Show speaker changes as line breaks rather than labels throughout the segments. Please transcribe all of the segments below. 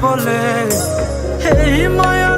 বলে এই মায়া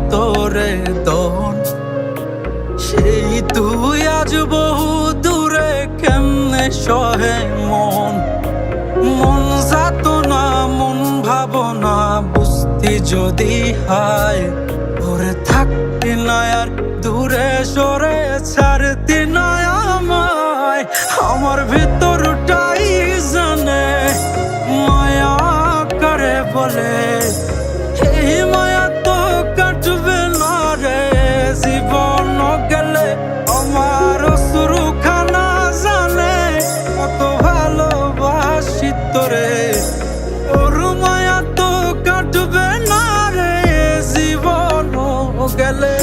আজ বহু দূরে কেমনে সহে মন? মন যাত না মন ভাবনা বুঝতে যদি হায় ভরে থাকতে না আর দূরে সরে ছাড়তে না আমায়। আমার ভেতরটাই জানে, মায়া করে বলে don't.